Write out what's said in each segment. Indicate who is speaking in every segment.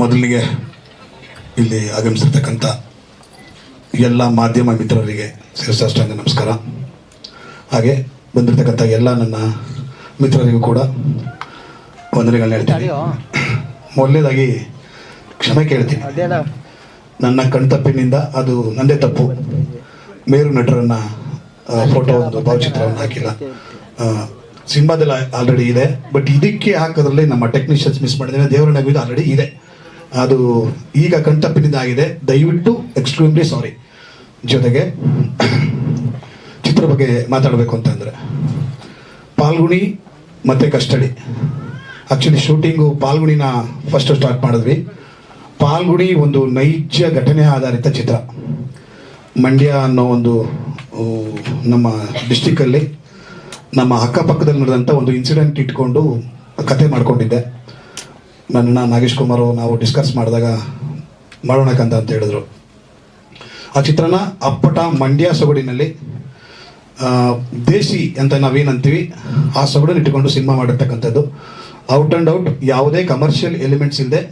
Speaker 1: ಮೊದಲಿಗೆ ಇಲ್ಲಿ ಆಗಮಿಸಿರ್ತಕ್ಕಂಥ ಎಲ್ಲ ಮಾಧ್ಯಮ ಮಿತ್ರರಿಗೆ ಶಿರಸಾಷ್ಟಾಂಗ ನಮಸ್ಕಾರ. ಹಾಗೆ ಬಂದಿರತಕ್ಕಂಥ ಎಲ್ಲ ನನ್ನ ಮಿತ್ರರಿಗೂ ಕೂಡ ವಂದನೆಗಳನ್ನ ಹೇಳ್ತೀನಿ. ಮೊದಲೇದಾಗಿ ಕ್ಷಮೆ ಕೇಳ್ತೀನಿ. ನನ್ನ ಕಣ್ತಪ್ಪಿನಿಂದ ಅದು ನಂದೇ ತಪ್ಪು. ಮೇರು ನಟರನ್ನ ಫೋಟೋ ಒಂದು ಭಾವಚಿತ್ರವನ್ನು ಹಾಕಿಲ್ಲ. ಸಿನಿಮಾದಲ್ಲಿ ಆಲ್ರೆಡಿ ಇದೆ. ಬಟ್ ಇದಕ್ಕೆ ಹಾಕೋದ್ರಲ್ಲಿ ನಮ್ಮ ಟೆಕ್ನಿಷಿಯನ್ಸ್ ಮಿಸ್ ಮಾಡಿದ್ರೆ ದೇವರ ಇದು ಆಲ್ರೆಡಿ ಇದೆ. ಅದು ಈಗ ಕಣ್ತಪ್ಪಿನಿಂದಾಗಿದೆ. ದಯವಿಟ್ಟು ಎಕ್ಸ್ಟ್ರೀಮ್ಲಿ ಸಾರಿ ಜೊತೆಗೆ ಚಿತ್ರ ಬಗ್ಗೆ ಮಾತಾಡಬೇಕು ಅಂತಂದರೆ. ಪಾಲ್ಗುಣಿ ಮತ್ತು ಕಸ್ಟಡಿ. ಆ್ಯಕ್ಚುಲಿ ಶೂಟಿಂಗು ಪಾಲ್ಗುಣಿನ ಫಸ್ಟ್ ಸ್ಟಾರ್ಟ್ ಮಾಡಿದ್ವಿ. ಪಾಲ್ಗುಣಿ ಒಂದು ನೈಜ ಘಟನೆ ಆಧಾರಿತ ಚಿತ್ರ. ಮಂಡ್ಯ ಅನ್ನೋ ಒಂದು ನಮ್ಮ ಡಿಸ್ಟಿಕಲ್ಲಿ ನಮ್ಮ ಅಕ್ಕಪಕ್ಕದಲ್ಲಿ ನಡೆದಂಥ ಒಂದು ಇನ್ಸಿಡೆಂಟ್ ಇಟ್ಕೊಂಡು ಕತೆ ಮಾಡ್ಕೊಂಡಿದ್ದೆ. ನನ್ನ ನಾಗೇಶ್ ಕುಮಾರ್ ನಾವು ಡಿಸ್ಕಸ್ ಮಾಡಿದಾಗ ಮಾಡೋಣಕ್ಕಂತ ಅಂತ ಹೇಳಿದ್ರು. ಆ ಚಿತ್ರನ ಅಪ್ಪಟ ಮಂಡ್ಯ ಸೊಗಡಿನಲ್ಲಿ ದೇಶಿ ಅಂತ ನಾವೇನಂತೀವಿ, ಆ ಸೊಗಡನ್ನು ಇಟ್ಟುಕೊಂಡು ಸಿನಿಮಾ ಮಾಡಿರ್ತಕ್ಕಂಥದ್ದು. ಔಟ್ ಆ್ಯಂಡ್ ಔಟ್ ಯಾವುದೇ ಕಮರ್ಷಿಯಲ್ ಎಲಿಮೆಂಟ್ಸ್ ಇಲ್ಲದೆ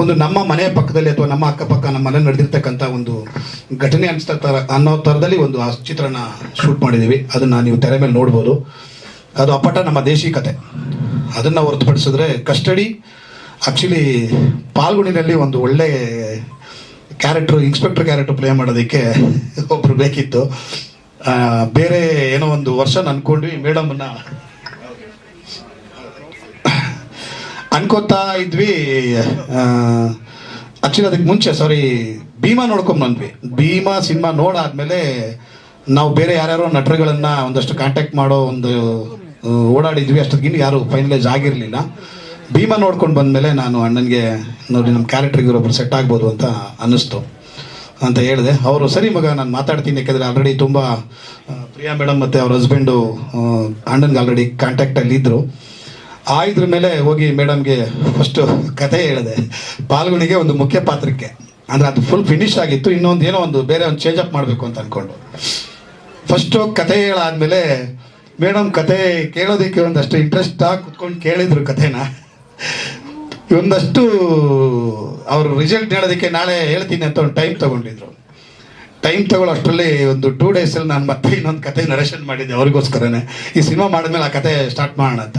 Speaker 1: ಒಂದು ನಮ್ಮ ಮನೆಯ ಪಕ್ಕದಲ್ಲಿ ಅಥವಾ ನಮ್ಮ ಅಕ್ಕಪಕ್ಕ, ನಮ್ಮ ಮನೆ ನಡೆದಿರ್ತಕ್ಕಂಥ ಒಂದು ಘಟನೆ ಅನಿಸ್ತಾ ಥರ ಅನ್ನೋ ಥರದಲ್ಲಿ ಒಂದು ಆ ಚಿತ್ರನ ಶೂಟ್ ಮಾಡಿದ್ದೀವಿ. ಅದನ್ನು ನೀವು ತೆರೆ ಮೇಲೆ ನೋಡ್ಬೋದು. ಅದು ಅಪ್ಪಟ ನಮ್ಮ ದೇಶಿ ಕತೆ. ಅದನ್ನು ಹೊರತುಪಡಿಸಿದ್ರೆ ಕಸ್ಟಡಿ ಆ್ಯಕ್ಚುಲಿ ಪಾಲ್ಗುಣಿನಲ್ಲಿ ಒಂದು ಒಳ್ಳೆ ಕ್ಯಾರೆಕ್ಟ್ರು ಇನ್ಸ್ಪೆಕ್ಟರ್ ಕ್ಯಾರೆಕ್ಟರ್ ಪ್ಲೇ ಮಾಡೋದಕ್ಕೆ ಒಬ್ಬರು ಬೇಕಿತ್ತು. ಬೇರೆ ಏನೋ ಒಂದು ವರ್ಷ ಅಂದ್ಕೊಂಡ್ವಿ ಮೇಡಮನ್ನ ಅನ್ಕೋತಾ ಇದ್ವಿ ಆಕ್ಚುಲಿ ಅದಕ್ಕೆ ಮುಂಚೆ ಸಾರಿ ಭೀಮಾ ನೋಡ್ಕೊಂಡ್ ಬಂದ್ವಿ. ಭೀಮಾ ಸಿನಿಮಾ ನೋಡಾದ್ಮೇಲೆ ನಾವು ಬೇರೆ ಯಾರ್ಯಾರೋ ನಟರುಗಳನ್ನ ಒಂದಷ್ಟು ಕಾಂಟ್ಯಾಕ್ಟ್ ಮಾಡೋ ಒಂದು ಓಡಾಡಿದ್ವಿ. ಅಷ್ಟೊತ್ತಿಗೆ ಯಾರು ಫೈನಲೈಸ್ ಆಗಿರಲಿಲ್ಲ. ಭೀಮಾ ನೋಡ್ಕೊಂಡು ಬಂದಮೇಲೆ ನಾನು ಅಣ್ಣನಿಗೆ, ನೋಡಿ ನಮ್ಮ ಕ್ಯಾರೆಕ್ಟರ್ಗೆ ಇವರೊಬ್ಬರು ಸೆಟ್ ಆಗ್ಬೋದು ಅಂತ ಅನ್ನಿಸ್ತು ಅಂತ ಹೇಳಿದೆ. ಅವರು, ಸರಿ ಮಗ, ನಾನು ಮಾತಾಡ್ತೀನಿ. ಯಾಕಂದರೆ ಆಲ್ರೆಡಿ ತುಂಬ ಪ್ರಿಯಾ ಮೇಡಮ್ ಮತ್ತು ಅವ್ರ ಹಸ್ಬೆಂಡು ಅಣ್ಣನಿಗೆ ಆಲ್ರೆಡಿ ಕಾಂಟ್ಯಾಕ್ಟಲ್ಲಿ ಇದ್ದರು ಆ ಇದ್ರ ಮೇಲೆ ಹೋಗಿ ಮೇಡಮ್ಗೆ ಫಸ್ಟು ಕತೆ ಹೇಳಿದೆ. ಪಾಲ್ಗುಣಿಗೆ ಒಂದು ಮುಖ್ಯ ಪಾತ್ರಕ್ಕೆ. ಅಂದರೆ ಅದು ಫುಲ್ ಫಿನಿಶ್ ಆಗಿತ್ತು, ಇನ್ನೊಂದು ಏನೋ ಒಂದು ಬೇರೆ ಒಂದು ಚೇಂಜ್ ಅಪ್ ಮಾಡಬೇಕು ಅಂತ ಅಂದ್ಕೊಂಡು ಫಸ್ಟು ಕತೆ ಹೇಳಾದ್ಮೇಲೆ ಮೇಡಮ್ ಕತೆ ಕೇಳೋದಕ್ಕೆ ಒಂದಷ್ಟು ಇಂಟ್ರೆಸ್ಟ್ ಆಗಿ ಕುತ್ಕೊಂಡು ಕೇಳಿದ್ರು ಕತೆನ ಒಂದಷ್ಟು ಅವರು ರಿಸಲ್ಟ್ ಹೇಳೋದಕ್ಕೆ ನಾಳೆ ಹೇಳ್ತೀನಿ ಅಂತ ಒಂದು ಟೈಮ್ ತಗೊಂಡಿದ್ರು. ಟೈಮ್ ತಗೊಳ್ಳೋ ಅಷ್ಟರಲ್ಲಿ ಒಂದು ಟೂ ಡೇಸಲ್ಲಿ ನಾನು ಮತ್ತೆ ಇನ್ನೊಂದು ಕತೆ ನರೇಷನ್ ಮಾಡಿದ್ದೆ ಅವ್ರಿಗೋಸ್ಕರನೇ. ಈ ಸಿನಿಮಾ ಮಾಡಿದ್ಮೇಲೆ ಆ ಕತೆ ಸ್ಟಾರ್ಟ್ ಮಾಡೋಣ ಅಂತ.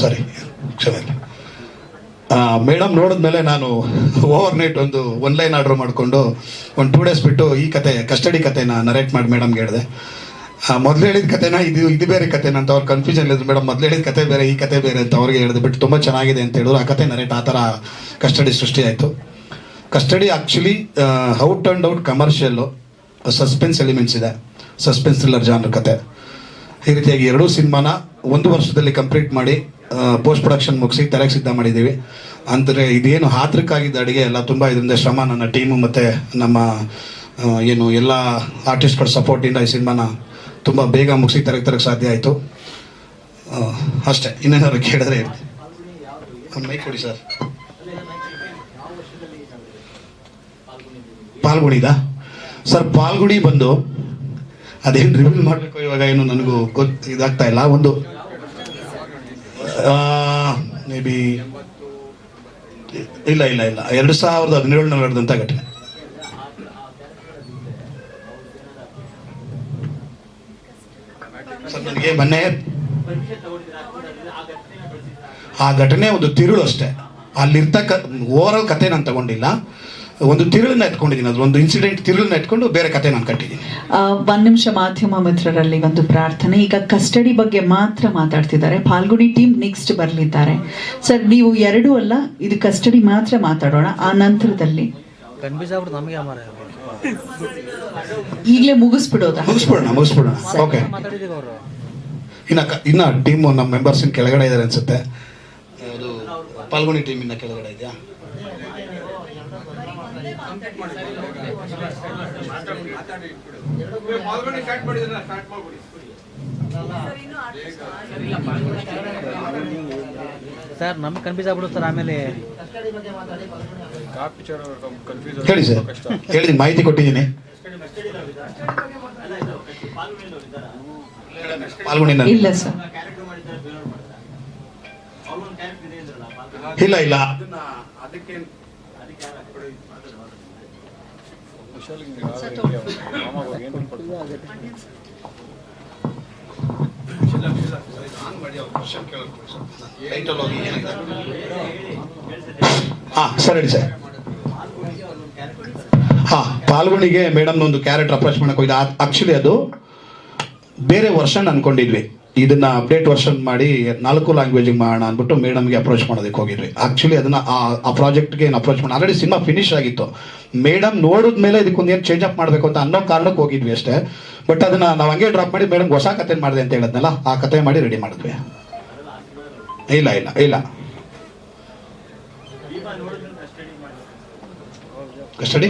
Speaker 1: ಸಾರಿ ಕ್ಷಮೆ ಮೇಡಮ್ ನೋಡಿದ್ಮೇಲೆ ನಾನು ಓವರ್ ನೈಟ್ ಒಂದು ಒನ್ ಲೈನ್ ಆರ್ಡರ್ ಮಾಡಿಕೊಂಡು ಒಂದು ಟೂ ಡೇಸ್ ಬಿಟ್ಟು ಈ ಕತೆ ಕಸ್ಟಡಿ ಕತೆನ ನರೇಟ್ ಮಾಡಿ ಮೇಡಮ್ಗೆ ಹೇಳಿದೆ. ಮೊದಲು ಹೇಳಿದ ಕತೆನ, ಇದು ಇದು ಬೇರೆ ಕತೆನ ಅಂತ ಅವ್ರು ಕನ್ಫ್ಯೂಷನ್ ಇಲ್ಲಿದ್ರು ಮೇಡಮ್ ಮೊದಲು ಹೇಳಿದ ಕತೆ ಬೇರೆ, ಈ ಕತೆ ಬೇರೆ ಅಂತ ಅವ್ರಿಗೆ ಹೇಳಿದೆ ಬಿಟ್ಟು ತುಂಬ ಚೆನ್ನಾಗಿದೆ ಅಂತ ಹೇಳಿದ್ರು. ಆ ಕತೆ ನರೇಟ್ ಆ ಥರ ಕಸ್ಟಡಿ ಸೃಷ್ಟಿ ಆಯಿತು. Custody actually how turn out commercial suspense elements ಇದೆ. ಸಸ್ಪೆನ್ಸ್ ಥ್ರಿಲ್ಲರ್ ಜಾನರ್ ಕತೆ. ಈ ರೀತಿಯಾಗಿ ಎರಡೂ ಸಿನಿಮಾನ ಒಂದು ವರ್ಷದಲ್ಲಿ ಕಂಪ್ಲೀಟ್ ಮಾಡಿ ಪೋಸ್ಟ್ ಪ್ರೊಡಕ್ಷನ್ ಮುಗಿಸಿ ತೆರೆಗೆ ಸಿದ್ಧ ಮಾಡಿದ್ದೀವಿ. ಅಂದರೆ ಇದೇನು ಹಾತ್ರಕ್ಕಾಗಿದ್ದ ಅಡುಗೆ ಎಲ್ಲ ತುಂಬ ಇದರಿಂದ ಶ್ರಮ ನನ್ನ ಟೀಮು ಮತ್ತು ನಮ್ಮ ಏನು ಎಲ್ಲ ಆರ್ಟಿಸ್ಟ್ಗಳ ಸಪೋರ್ಟಿಂದ ಈ ಸಿನಿಮಾನ ತುಂಬ ಬೇಗ ಮುಗಿಸಿ ತೆರೆಗೆ ತರಕ್ಕೆ ಸಾಧ್ಯ ಆಯಿತು. ಅಷ್ಟೇ, ಇನ್ನೇನಾದ್ರು ಕೇಳಿದ್ರೆ ಮೈ ಕೊಡಿ ಸರ್. ಪಾಲ್ಗುಣಿದ ಸರ್, ಪಾಲ್ಗುಡಿ ಬಂದು ಅದೇನು ರಿವೀಲ್ ಮಾಡಬೇಕು ಇವಾಗ ಏನು ನನಗೂ ಗೊತ್ತು ಇದಾಗ್ತಾ ಇಲ್ಲ. ಒಂದು ಮೇ ಬಿ ಇಲ್ಲ ಇಲ್ಲ ಇಲ್ಲ. ಎರಡು ಸಾವಿರದ ಹದಿನೇಳು ನಡೆದಂಥ ಘಟನೆ. ಸರ್, ನನಗೆ ಮೊನ್ನೆ ಆ ಘಟನೆ ಒಂದು ತಿರುಳು ಅಷ್ಟೇ. ಅಲ್ಲಿರ್ತಕ್ಕ ಓವರಾಲ್ ಕತೆ ನಾನು ತಗೊಂಡಿಲ್ಲ. ಒಂದು ತಿರುಳನ್ನ ಎತ್ಕೊಂಡಿದ್ದೀನಿ. ಅದು ಒಂದು ಇನ್ಸಿಡೆಂಟ್ ತಿರುಳನ್ನ ಎತ್ಕೊಂಡು ಬೇರೆ ಕತೆ ನಾನು ಕಟ್ಟಿದ್ದೀನಿ.
Speaker 2: ಆ, ಒಂದ್ ನಿಮಿಷ ಮಾಧ್ಯಮ ಮಿತ್ರರಲ್ಲಿ ಒಂದು ಪ್ರಾರ್ಥನೆ. ಈಗ ಕಸ್ಟಡಿ ಬಗ್ಗೆ ಮಾತ್ರ ಮಾತಾಡ್ತಿದ್ದಾರೆ. ಫಾಲ್ಗುಣಿ ಟೀಮ್ ನೆಕ್ಸ್ಟ್ ಬರಲಿದ್ದಾರೆ. ಸರ್ ನೀವು ಎರಡೂ ಅಲ್ಲ ಇದು ಕಸ್ಟಡಿ ಮಾತ್ರ ಮಾತಾಡೋಣ. ಆ ನಂತರದಲ್ಲಿ. ಈಗಲೇ ಮುಗಿಸ್ಬಿಡೋದಾ?
Speaker 1: ಮುಗಿಸ್ಬಿಡೋಣ ಮುಗಿಸ್ಬಿಡೋಣ. ಓಕೆ ಇನ್ನ ಕ- ಇನ್ನ ಟೀಮು ನಮ್ಮ ಮೆಂಬರ್ಸ್ ಕೆಳಗಡೆ ಇದ್ದಾರೆ ಅನ್ಸುತ್ತೆ. ಅದು ಪಾಲ್ಗುಣಿ ಟೀಮ್ ಇನ್ನ ಕೆಳಗಡೆ ಇದೆಯಾ?
Speaker 3: ಸರ್ ನಮ್ ಕನ್ಫ್ಯೂಸ್ ಆಗ್ಬಿಡುತ್ತೆ ಸರ್ ಆಮೇಲೆ
Speaker 1: ಹೇಳಿ ಸರ್ ಹೇಳಿದ್ದೀನಿ ಮಾಹಿತಿ ಕೊಟ್ಟಿದ್ದೀನಿ
Speaker 2: ಇಲ್ಲ ಸರ್
Speaker 1: ಇಲ್ಲ ಇಲ್ಲ ಹಾ, ಸರ್, ಹೇಳಿ, ಸರ್. ಹಾ, ಪಾಲ್ಗುಣಿಗೆ ಮೇಡಮ್ ಒಂದು ಕ್ಯಾರೆಕ್ಟರ್ ಅಪ್ರೋಚ್ ಮಾಡಕ್ ಹೋಗಿದೆ ಆಕ್ಚುಲಿ ಅದು ಬೇರೆ ವರ್ಷನ್ ಅನ್ಕೊಂಡಿದ್ವಿ. ಇದನ್ನ ಅಪ್ಡೇಟ್ ವರ್ಷನ್ ಮಾಡಿ ನಾಲ್ಕು ಲ್ಯಾಂಗ್ವೇಜಿಗೆ ಮಾಡೋಣ ಅಂದ್ಬಿಟ್ಟು ಮೇಡಮ್ಗೆ ಅಪ್ರೋಚ್ ಮಾಡೋದಕ್ಕೆ ಹೋಗಿದ್ವಿ. ಆಕ್ಚುಲಿ ಅದನ್ನ ಆ- ಪ್ರಾಜೆಕ್ಟ್ಗೆ ಏನು ಅಪ್ರೋಚ್ ಮಾಡಿ ಆಲ್ರೆಡಿ ಸಿನಿಮಾ ಫಿನಿಶ್ ಆಗಿತ್ತು. ಮೇಡಮ್ ನೋಡಿದ್ಮೇಲೆ ಇದಕ್ಕೊಂದು ಏನು ಚೇಂಜ್ ಅಪ್ ಮಾಡಬೇಕು ಅಂತ ಅನ್ನೋ ಕಾರಣಕ್ಕೆ ಹೋಗಿದ್ವಿ ಅಷ್ಟೇ. ಬಟ್ ಅದನ್ನ ನಾವು ಹಂಗೆ ಡ್ರಾಪ್ ಮಾಡಿ ಮೇಡಮ್ ಹೊಸ ಕತೆ ಮಾಡಿದೆ ಅಂತ ಹೇಳಿದ್ನಲ್ಲ, ಆ ಕತೆ ಮಾಡಿ ರೆಡಿ ಮಾಡಿದ್ವಿ. ಇಲ್ಲ ಇಲ್ಲ ಇಲ್ಲ. ಕಸ್ಟಡಿ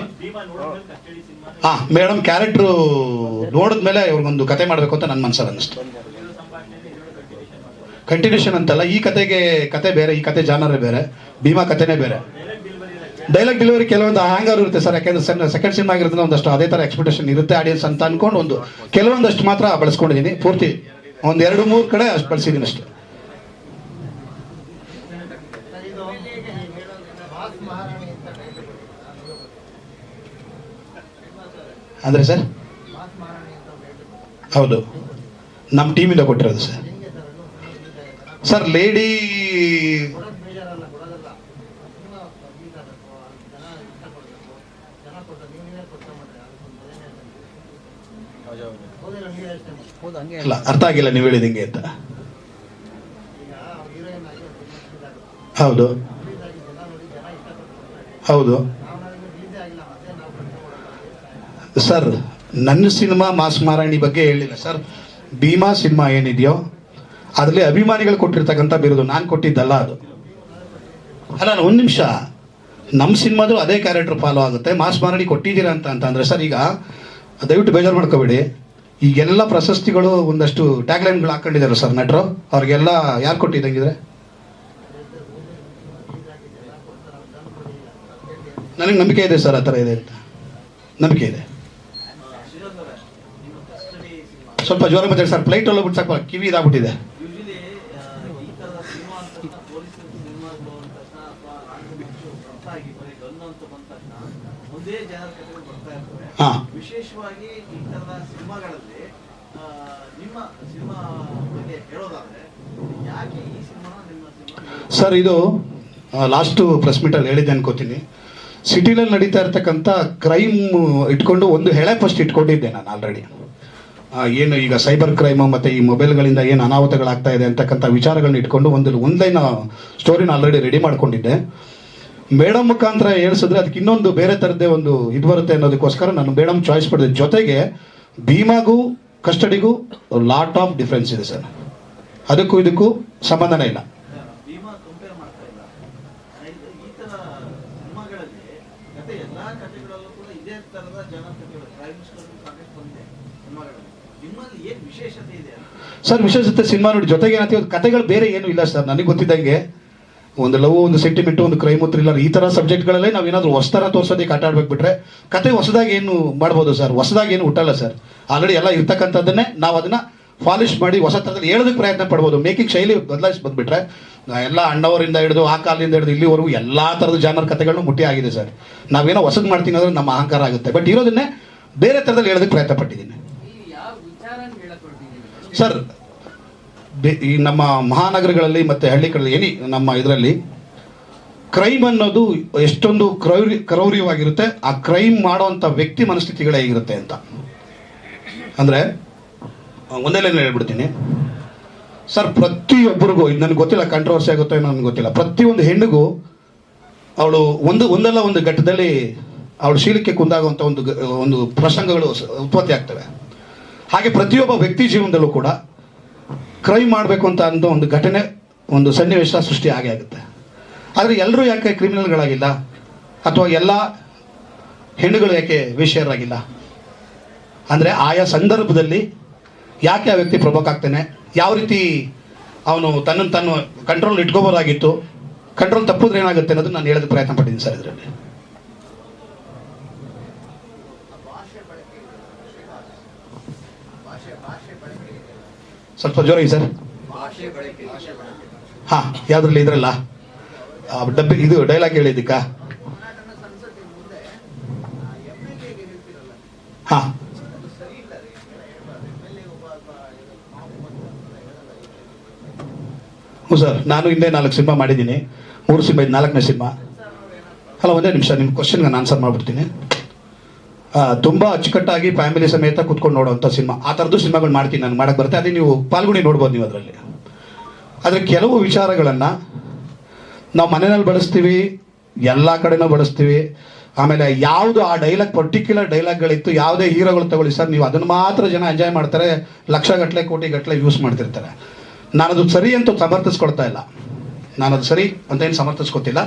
Speaker 1: ಹಾ ಮೇಡಮ್ ಕ್ಯಾರೆಕ್ಟ್ರು ನೋಡಿದ್ಮೇಲೆ ಇವ್ರಿಗೊಂದು ಕತೆ ಮಾಡಬೇಕು ಅಂತ ನನ್ನ ಮನ್ಸಲ್ಲಿ ಅನ್ನಿಸ್ತು. ಕಂಟಿನ್ಯೂಷನ್ ಅಂತಲ್ಲ, ಈ ಕತೆಗೆ ಕತೆ ಬೇರೆ, ಈ ಕತೆ ಜಾನರ್ ಬೇರೆ, ಭೀಮಾ ಕತೆನೇ ಬೇರೆ. ಡೈಲಾಗ್ ಡೆಲಿವರಿ ಕೆಲವೊಂದು ಹ್ಯಾಂಗರ್ ಇರುತ್ತೆ ಸರ್, ಯಾಕೆಂದ್ರೆ ಸೆಕೆಂಡ್ ಸಿನಿಮಾ ಆಗಿರೋದ್ರಿಂದ ಒಂದಷ್ಟು ಅದೇ ಥರ ಎಕ್ಸ್ಪೆಕ್ಟೇಷನ್ ಇರುತ್ತೆ ಆಡಿಯನ್ಸ್ ಅಂತ ಅನ್ಕೊಂಡು ಒಂದು. ಕೆಲವೊಂದಷ್ಟು ಮಾತ್ರ ಬಳಸ್ಕೊಂಡಿದ್ದೀನಿ, ಪೂರ್ತಿ ಒಂದೆರಡು ಮೂರು ಕಡೆ ಅಷ್ಟು ಬಳಸಿದ್ದೀನಿ ಅಷ್ಟೇ. ಅಂದರೆ ಸರ್, ಹೌದು. ನಮ್ಮ ಟೀಮಿಂದ ಕೊಟ್ಟಿರೋದು ಸರ್. ಸರ್, ಲೇಡಿ ಇಲ್ಲ, ಅರ್ಥ ಆಗಿಲ್ಲ, ನೀವು ಹೇಳಿದಂಗೆ ಅಂತ. ಹೌದು. ಹೌದು. ಸರ್, ನನ್ನ ಸಿನಿಮಾ ಮಾಸ್ ಮಾರಾಣಿ ಬಗ್ಗೆ ಹೇಳಿಲ್ಲ. ಸರ್, ಭೀಮಾ ಸಿನಿಮಾ ಏನಿದೆಯೋ? ಅದರಲ್ಲಿ ಅಭಿಮಾನಿಗಳು ಕೊಟ್ಟಿರ್ತಕ್ಕಂಥ ಬಿರುದು ನಾನು ಕೊಟ್ಟಿದ್ದಲ್ಲ ಅದು. ಅಲ್ಲ ಒಂದು ನಿಮಿಷ. ನಮ್ಮ ಸಿನಿಮಾದು ಅದೇ ಕ್ಯಾರೆಕ್ಟರ್ ಫಾಲೋ ಆಗುತ್ತೆ. ಮಾಸ್ ಮಾರಾಡಿ ಕೊಟ್ಟಿದ್ದೀರಾ ಅಂತ ಅಂತಂದರೆ ಸರ್, ಈಗ ದಯವಿಟ್ಟು ಬೇಜಾರು ಮಾಡ್ಕೋಬೇಡಿ. ಈಗೆಲ್ಲ ಪ್ರಶಸ್ತಿಗಳು ಒಂದಷ್ಟು ಟ್ಯಾಗ್ಲೈನ್ಗಳು ಹಾಕೊಂಡಿದ್ದಾರೆ ಸರ್, ನಟರು. ಅವ್ರಿಗೆಲ್ಲ ಯಾರು ಕೊಟ್ಟಿದ್ದಂಗಿದ್ರೆ? ನನಗೆ ನಂಬಿಕೆ ಇದೆ ಸರ್, ಆ ಥರ ಇದೆ ಅಂತ. ನಂಬಿಕೆ ಇದೆ. ಸ್ವಲ್ಪ ಜ್ವರ ಮಾತಾಡಿ ಸರ್ ಫ್ಲೈಟ್ ಅಲ್ಲಿ ಬಿಟ್ಟು ಸಾಕು, ಕಿವಿ ಇದಾಗ್ಬಿಟ್ಟಿದೆ
Speaker 4: ಯೂಶಲಿ ಈ ತರದ ಸಿನಿಮಾ ಅಂತ ಪೊಲೀಸ್ ಸಿನಿಮಾಗಳು ಅಂದ ತಕ್ಷಣ ಅಥವಾ ಹೊರತಾಗಿ ಬರೀ ಗನ್ ಅಂತ ಬಂದ ತಕ್ಷಣ ಒಂದೇ ಜನರ ಕಥೆಗಳು ಬರ್ತಾ ಇರ್ತವೆ
Speaker 1: ಹಾ.
Speaker 4: ವಿಶೇಷವಾಗಿ ಈ ಸಿನಿಮಾಗಳಲ್ಲಿ ನಿಮ್ಮ ಸಿನಿಮಾ ಬಗ್ಗೆ ಹೇಳೋದಾದ್ರೆ ಯಾಕೆ ಈ ಸಿನಿಮಾನ ನಿಮ್ಮ ಸಿನಿಮಾ
Speaker 1: ಸರ್ ಇದು ಲಾಸ್ಟು ಪ್ರೆಸ್ ಮೀಟಲ್ಲಿ ಹೇಳಿದ್ದೆ ಅನ್ಕೋತೀನಿ. ಸಿಟಿನಲ್ಲಿ ನಡೀತಾ ಇರ್ತಕ್ಕಂಥ ಕ್ರೈಮ್ ಇಟ್ಕೊಂಡು ಒಂದು ಹೆಳೆ ಫಸ್ಟ್ ಇಟ್ಕೊಂಡಿದ್ದೆ ನಾನು ಆಲ್ರೆಡಿ. ಏನು ಈಗ ಸೈಬರ್ ಕ್ರೈಮು ಮತ್ತು ಈ ಮೊಬೈಲ್ಗಳಿಂದ ಏನು ಅನಾಹುತಗಳಾಗ್ತಾ ಇದೆ ಅಂತಕ್ಕಂಥ ವಿಚಾರಗಳನ್ನ ಇಟ್ಕೊಂಡು ಒಂದು ಲೈನ್ ಸ್ಟೋರಿನ ಆಲ್ರೆಡಿ ರೆಡಿ ಮಾಡ್ಕೊಂಡಿದ್ದೆ. ಮೇಡಮ್ ಮುಖಾಂತರ ಹೇಳ್ಸಿದ್ರೆ ಅದಕ್ಕೆ ಇನ್ನೊಂದು ಬೇರೆ ಥರದ್ದೇ ಒಂದು ಇದು ಬರುತ್ತೆ ಅನ್ನೋದಕ್ಕೋಸ್ಕರ ನಾನು ಮೇಡಮ್ ಚಾಯ್ಸ್ ಪಡೆದ. ಜೊತೆಗೆ ಭೀಮಾಗೂ ಕಸ್ಟಡಿಗೂ ಲಾಟ್ ಆಫ್ ಡಿಫ್ರೆನ್ಸ್ ಇದೆ ಸರ್. ಅದಕ್ಕೂ ಇದಕ್ಕೂ ಸಂಬಂಧನೇ ಇಲ್ಲ. ಸರ್ ವಿಶೇಷತೆ ಸಿನಿಮಾ ನೋಡಿ ಜೊತೆಗೆ ಏನಂತೀವಿ ಕತೆಗಳು ಬೇರೆ ಏನು ಇಲ್ಲ ಸರ್. ನನಗೆ ಗೊತ್ತಿದ್ದಂಗೆ ಒಂದು ಲವ್ ಒಂದು ಸೆಂಟಿಮೆಂಟ್ ಒಂದು ಕ್ರೈಮ್ ಥ್ರಿಲ್ಲರ್ ಈ ಥರ ಸಬ್ಜೆಕ್ಟ್ಗಳಲ್ಲೇ ನಾವು ಏನಾದರೂ ಹೊಸತರ ತೋರ್ಸೋದಕ್ಕೆ ಆಟ ಆಡ್ಬೇಕು ಬಿಟ್ರೆ ಕತೆ ಹೊಸದಾಗಿ ಏನು ಮಾಡ್ಬೋದು ಸರ್ ಹೊಸದಾಗಿ ಏನು ಹುಟ್ಟಲ್ಲ ಸರ್ ಆಲ್ರೆಡಿ ಎಲ್ಲ ಇರ್ತಕ್ಕಂಥದ್ದನ್ನೇ ನಾವು ಅದನ್ನ ಪಾಲಿಶ್ ಮಾಡಿ ಹೊಸ ಥರದಲ್ಲಿ ಹೇಳೋದಕ್ಕೆ ಪ್ರಯತ್ನ ಪಡ್ಬೋದು. ಮೇಕಿಂಗ್ ಶೈಲಿ ಬದಲಾಯಿಸಿ ಬಂದ್ಬಿಟ್ರೆ ಎಲ್ಲ ಅಣ್ಣವರಿಂದ ಹಿಡಿದು ಆ ಕಾಲದಿಂದ ಹಿಡಿದು ಇಲ್ಲಿವರೆಗೂ ಎಲ್ಲ ಥರದ ಜಾನರ್ ಕತೆಗಳನ್ನು ಮುಟ್ಟಿ ಆಗಿದೆ ಸರ್ ನಾವೇನೋ ಹೊಸದು ಮಾಡ್ತೀನಿ ಅಂದ್ರೆ ನಮ್ಮ ಅಹಂಕಾರ ಆಗುತ್ತೆ. ಬಟ್ ಇರೋದನ್ನೇ ಬೇರೆ ಥರದಲ್ಲಿ ಹೇಳೋದಕ್ಕೆ ಪ್ರಯತ್ನ ಪಟ್ಟಿದ್ದೀನಿ. ಸರ್ ಈ ನಮ್ಮ ಮಹಾನಗರಗಳಲ್ಲಿ ಮತ್ತು ಹಳ್ಳಿಗಳಲ್ಲಿ ಏನಿ ನಮ್ಮ ಇದರಲ್ಲಿ ಕ್ರೈಮ್ ಅನ್ನೋದು ಎಷ್ಟೊಂದು ಕ್ರೌರಿ ಕ್ರೌರ್ಯವಾಗಿರುತ್ತೆ, ಆ ಕ್ರೈಮ್ ಮಾಡುವಂಥ ವ್ಯಕ್ತಿ ಮನಸ್ಥಿತಿಗಳೇ ಹೇಗಿರುತ್ತೆ ಅಂತ. ಅಂದರೆ ಒಂದೇ ಲೈನ್ ಹೇಳ್ಬಿಡ್ತೀನಿ. ಸರ್, ಪ್ರತಿಯೊಬ್ಬರಿಗೂ, ಇದು ನನಗೆ ಗೊತ್ತಿಲ್ಲ ಕಂಟ್ರವರ್ಸಿ ಆಗುತ್ತೋ ಏನೋ ನನಗೆ ಗೊತ್ತಿಲ್ಲ. ಪ್ರತಿಯೊಂದು ಹೆಣ್ಣಿಗೂ, ಅವಳು ಒಂದು, ಒಂದಲ್ಲ ಒಂದು ಘಟ್ಟದಲ್ಲಿ ಅವಳು ಶೀಲಕ್ಕೆ ಕುಂದಾಗುವಂಥ ಒಂದು ಒಂದು ಪ್ರಸಂಗಗಳು ಉತ್ಪತ್ತಿ ಆಗ್ತವೆ. ಹಾಗೆ ಪ್ರತಿಯೊಬ್ಬ ವ್ಯಕ್ತಿ ಜೀವನದಲ್ಲೂ ಕೂಡ ಕ್ರೈಮ್ ಮಾಡಬೇಕು ಅಂತ ಅನ್ನೋ ಒಂದು ಘಟನೆ, ಒಂದು ಸನ್ನಿವೇಶ ಸೃಷ್ಟಿ ಆಗೇ ಆಗುತ್ತೆ. ಆದರೆ ಎಲ್ಲರೂ ಯಾಕೆ ಕ್ರಿಮಿನಲ್ಗಳಾಗಿಲ್ಲ? ಅಥವಾ ಎಲ್ಲ ಹೆಣ್ಣುಗಳು ಯಾಕೆ ವಿಷಯರಾಗಿಲ್ಲ? ಅಂದರೆ ಆಯಾ ಸಂದರ್ಭದಲ್ಲಿ ಯಾಕೆ ಆ ವ್ಯಕ್ತಿ ಪ್ರಭಾಕ್ ಆಗ್ತಾನೆ ಯಾವ ರೀತಿ ಅವನು ತನ್ನನ್ನು ತಾನು ಕಂಟ್ರೋಲ್ ಇಟ್ಕೋಬೋದಾಗಿತ್ತು? ಕಂಟ್ರೋಲ್ ತಪ್ಪಿದ್ರೆ ಏನಾಗುತ್ತೆ ಅನ್ನೋದು ನಾನು ಹೇಳೋದಕ್ಕೆ ಪ್ರಯತ್ನ ಪಟ್ಟಿದ್ದೀನಿ ಸರ್ ಇದರಲ್ಲಿ. ಸ್ವಲ್ಪ ಜೋರಾಗಿ ಸರ್. ಹಾಂ, ಯಾವುದ್ರಲ್ಲಿ ಇದ್ರಲ್ಲ? ಡಬ್ಬಿ, ಇದು ಡೈಲಾಗ್ ಹೇಳಿದ್ದಕ್ಕ. ಹಾಂ. ಹ್ಞೂ ಸರ್, ನಾನು ಹಿಂದೆ ನಾಲ್ಕು ಸಿನಿಮಾ ಮಾಡಿದ್ದೀನಿ. ಮೂರು ಸಿನಿಮಾ, ಇದು ನಾಲ್ಕನೇ ಸಿನಿಮಾ. ಅಲ್ಲ, ಒಂದೇ ನಿಮಿಷ, ನಿಮ್ಮ ಕ್ವಶನ್ಗೆ ನಾನು ಆನ್ಸರ್ ಮಾಡ್ಬಿಡ್ತೀನಿ. ತುಂಬ ಅಚ್ಚುಕಟ್ಟಾಗಿ ಫ್ಯಾಮಿಲಿ ಸಮೇತ ಕುತ್ಕೊಂಡು ನೋಡುವಂಥ ಸಿನಿಮಾ. ಆ ಥರದ್ದು ಸಿನಿಮಾಗಳು ಮಾಡ್ತೀನಿ ನಾನು ಮಾಡಕ್ಕೆ ಬರುತ್ತೆ. ಅದೇ ನೀವು ಪಾಲ್ಗುಣಿ ನೋಡ್ಬೋದು ನೀವು ಅದರಲ್ಲಿ. ಆದರೆ ಕೆಲವು ವಿಚಾರಗಳನ್ನು ನಾವು ಮನೆಯಲ್ಲಿ ಬಳಸ್ತೀವಿ, ಎಲ್ಲ ಕಡೆನೂ ಬಳಸ್ತೀವಿ. ಆಮೇಲೆ ಯಾವುದು ಆ ಡೈಲಾಗ್, ಪರ್ಟಿಕ್ಯುಲರ್ ಡೈಲಾಗ್ಗಳಿತ್ತು, ಯಾವುದೇ ಹೀರೋಗಳು ತಗೊಳ್ಳಿ ಸರ್, ನೀವು ಅದನ್ನು ಮಾತ್ರ ಜನ ಎಂಜಾಯ್ ಮಾಡ್ತಾರೆ ಲಕ್ಷ ಗಟ್ಟಲೆ ಕೋಟಿ ಗಟ್ಟಲೆ ಯೂಸ್ ಮಾಡ್ತಿರ್ತಾರೆ. ನಾನದು ಸರಿ ಅಂತ ಸಮರ್ಥಿಸ್ಕೊಡ್ತಾ ಇಲ್ಲ. ನಾನದು ಸರಿ ಅಂತ ಏನು ಸಮರ್ಥಿಸ್ಕೊತಿಲ್ಲ.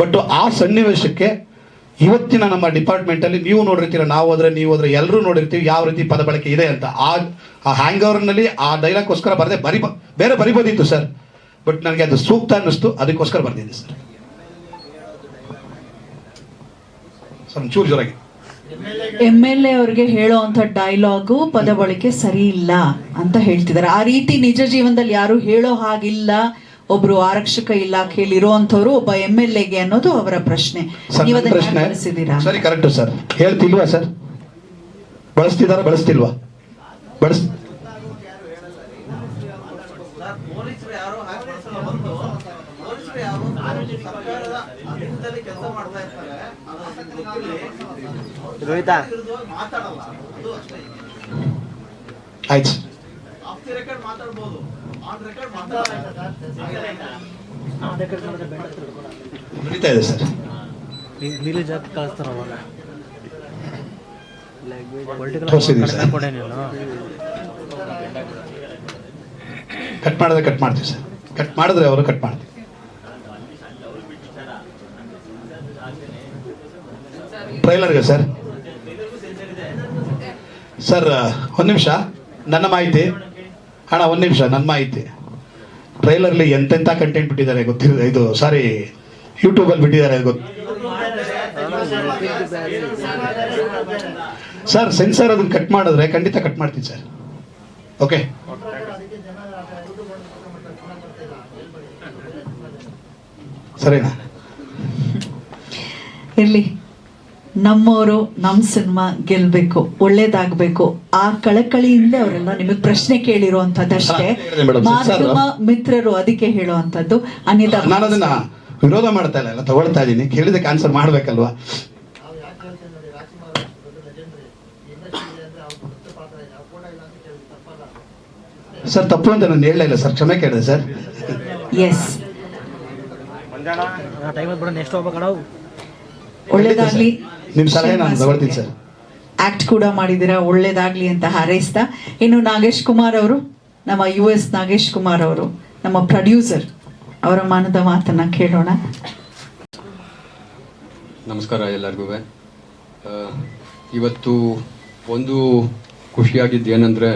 Speaker 1: ಬಟ್ ಆ ಸನ್ನಿವೇಶಕ್ಕೆ ಇವತ್ತಿನ ನಮ್ಮ ಡಿಪಾರ್ಟ್ಮೆಂಟಲ್ಲಿ ನೀವು ನೋಡಿರ್ತೀರ, ನಾವು ಹೋದ್ರೆ ನೀವು ಹೋದ್ರೆ ಎಲ್ಲರೂ ನೋಡಿರ್ತೀವಿ ಯಾವ ರೀತಿ ಪದ ಬಳಕೆ ಇದೆ ಅಂತ. ಆ ಆ ಹ್ಯಾಂಗ್ ಓವರ್ನಲ್ಲಿ ಆ ಡೈಲಾಗ್ಗೋಸ್ಕರ ಬರದೆ ಬರಿ ಬೇರೆ ಬರಿಬೋದಿತ್ತು ಸರ್ ಬಟ್ ನನಗೆ ಅದು ಸೂಕ್ತ ಅನ್ನಿಸ್ತು, ಅದಕ್ಕೋಸ್ಕರ ಬರ್ದಿದ್ದೆ ಸರ್ ಒಂಚೂರು ಜೋರಾಗಿ.
Speaker 2: ಎಂ ಎಲ್ ಎ ಅವ್ರಿಗೆ ಅಂತ ಡೈಲಾಗು ಪದ ಬಳಕೆ ಸರಿ ಇಲ್ಲ ಅಂತ ಹೇಳ್ತಿದ್ದಾರೆ. ಆ ರೀತಿ ನಿಜ ಜೀವನದಲ್ಲಿ ಯಾರು ಹೇಳೋ ಹಾಗಿಲ್ಲ. ಒಬ್ರು ಆರಕ್ಷಕ ಇಲಾಖೆಯಲ್ಲಿ ಇರುವಂತವರು ಒಬ್ಬ ಎಂ ಎಲ್ ಎಗೆ ಅನ್ನೋದು ಅವರ ಪ್ರಶ್ನೆ.
Speaker 1: ಸರ್
Speaker 2: ನೀವು ಅದನ್ನ
Speaker 1: ಪ್ರಶ್ನೆ ಸರಿ ಕರೆಕ್ಟ್ ಸರ್. ಹೇಳ್ತಿಲ್ವಾ ಸರ್? ಬಳಸ್ತಿದಾರ ಬಳಸ್ತಿಲ್ವಾ? ಬಳಸ್
Speaker 4: ಸರ್ ಪೊಲೀಸರು ಯಾರೋ ಹಾಗೆ ಬಳಸಲ್ಲ ಒಂದು ಸರ್ಕಾರದ ಅಧೀನದಲ್ಲಿ ಕೆಲಸ ಮಾಡ್ತಾ ಇರ್ತಾರೆ ಅದು ಗೊತ್ತಿರಲಿ
Speaker 3: ರೋಹಿತ
Speaker 4: ಮಾತಾಡಲ್ಲ ಅದು ಅಷ್ಟೇ
Speaker 1: ಆಯ್ತು ನಡೀತಾ ಇದೆ ಸರ್.
Speaker 3: ಕಳಿಸ್ತಾರ ಅವಾಗ
Speaker 1: ಕಟ್ ಮಾಡಿದ್ರೆ ಕಟ್ ಮಾಡ್ತೀವಿ ಸರ್. ಕಟ್ ಮಾಡಿದ್ರೆ ಅವರು ಕಟ್ ಮಾಡ್ತೀವಿ. ಟ್ರೈಲರ್ಗೆ ಸರ್. ಸರ್ ಒಂದು ನಿಮಿಷ. ನನ್ನ ಮಾಹಿತಿ ಅಣ್ಣ, ಒಂದು ನಿಮಿಷ ನನ್ನ ಮಾಹಿತಿ. ಟ್ರೈಲರ್ಲಿ ಎಂತೆಂಥ ಕಂಟೆಂಟ್ ಬಿಟ್ಟಿದ್ದಾರೆ ಗೊತ್ತಿಲ್ಲ, ಇದು ಸಾರಿ ಯೂಟ್ಯೂಬಲ್ಲಿ ಬಿಟ್ಟಿದ್ದಾರೆ ಗೊತ್ತು ಸರ್ ಸೆನ್ಸರ್ ಅದನ್ನ ಕಟ್ ಮಾಡಿದ್ರೆ ಖಂಡಿತ ಕಟ್ ಮಾಡ್ತೀನಿ ಸರ್ ಓಕೆ ಸರಿನಾ?
Speaker 2: ಇರ್ಲಿ. ನಮ್ಮವರು ನಮ್ಮ ಸಿನಿಮಾ ಗೆಲ್ಬೇಕು ಒಳ್ಳೇದಾಗಬೇಕು. ಆ ಕಳಕಳಿಯಿಂದ ಅವರೆಲ್ಲ ನಿಮಗೆ ಪ್ರಶ್ನೆ ಕೇಳಿರುವಂತದ್ದಷ್ಟೇ ಮಾಧ್ಯಮ ಮಿತ್ರರು ಅದಕ್ಕೆ ಹೇಳುವಂತದ್ದು ಅನಿತಾ
Speaker 1: ನಾನು ಅದನ್ನ ವಿರೋಧ ಮಾಡ್ತಾ ಇಲ್ಲ ತಗೊಳ್ತಾ ಇದ್ದೀನಿ ಕೇಳಿದಕ್ಕೆ ಆನ್ಸರ್ ಮಾಡ್ಬೇಕಲ್ವಾ? ಸರ್ ತಪ್ಪು ಅಂತ ನಾನು ಹೇಳಲೇ ಇಲ್ಲ ಸರ್. ಕ್ಷಮೆ ಕೇಳಿದೆ ಸರ್.
Speaker 2: ಎಸ್
Speaker 3: ಟೈಮ್ ಬಿಡ ನೆಕ್ಸ್ಟ್ ಹೋಗ್ಬೇಕಣ
Speaker 2: ಒಳ್ಳೇದಾಗ್ಲಿ.
Speaker 1: ನಿಮ್ಮ ಸಲಹೆ ನಾನು ತಗೊಳ್ತೀನಿ ಸರ್.
Speaker 2: ಆಕ್ಟ್ ಕೂಡ ಮಾಡಿದ್ದೀರಾ? ಒಳ್ಳೇದಾಗ್ಲಿ ಅಂತ ಹಾರೈಸ್ತಾ. ಇನ್ನು ನಾಗೇಶ್ ಕುಮಾರ್ ಅವರು ನಮ್ಮ ಯು ಎಸ್ ನಾಗೇಶ್ ಕುಮಾರ್ ಅವರು ನಮ್ಮ ಪ್ರೊಡ್ಯೂಸರ್ ಅವರ ಮಾನದ ಮಾತನ್ನ ಕೇಳೋಣ.
Speaker 5: ನಮಸ್ಕಾರ ಎಲ್ಲರಿಗೂ. ಇವತ್ತು ಒಂದು ಖುಷಿಯಾಗಿದ್ದು ಏನಂದ್ರೆ